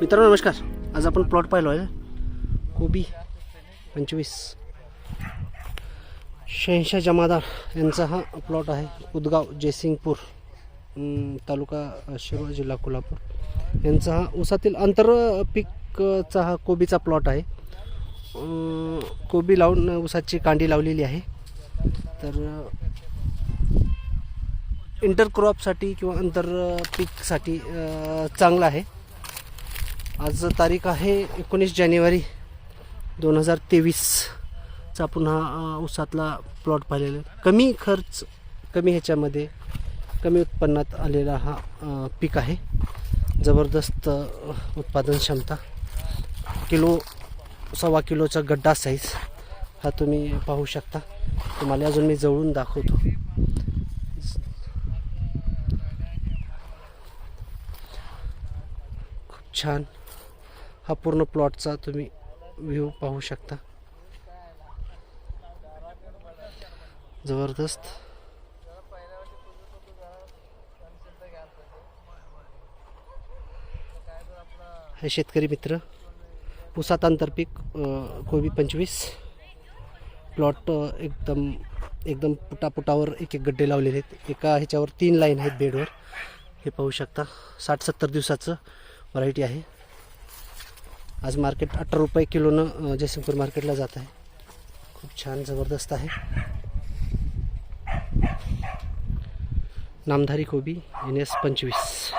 मित्रांनो नमस्कार. आज आपण प्लॉट पाहिलो आहे. कोबी पंचवीस. शहनशाह जमादार यांचा हा प्लॉट आहे. उदगाव जयसिंगपूर तालुका शिरोळ जिल्हा कोल्हापूर. यांचा हा ऊसातील आंतर पिकचा हा कोबीचा प्लॉट आहे. कोबी लावून ऊसाची कांडी लावलेली आहे. तर इंटरक्रॉपसाठी किंवा आंतर पीकसाठी आहे. आज तारीख आहे एकोणीस जानेवारी दोन हजार तेवीसचा पुन्हा उसातला प्लॉट पाहिलेला कमी खर्च कमी ह्याच्यामध्ये कमी उत्पन्नात आलेला हा पीक आहे. जबरदस्त उत्पादन क्षमता. किलो सव्वा किलोचा गड्डा साईज हा तुम्ही पाहू शकता. तुम्हाला अजून मी जवळून दाखवतो. खूप छान. हा पूर्ण प्लॉटचा तुम्ही व्ह्यू पाहू शकता. जबरदस्त. हे शेतकरी मित्र पुसात आंतरपीक कोबी पंचवीस. प्लॉट एकदम एकदम पुटापुटावर एक एक गड्डे लावलेले आहेत. एका ह्याच्यावर तीन लाईन आहेत बेडवर. हे पाहू शकता. साठ सत्तर दिवसाचं व्हरायटी आहे. आज मार्केट अठरा रुपये किलोनं जयसिंगपूर मार्केटला जात आहे. खूप छान जबरदस्त आहे. नामधारी कोबी एन एस पंचवीस.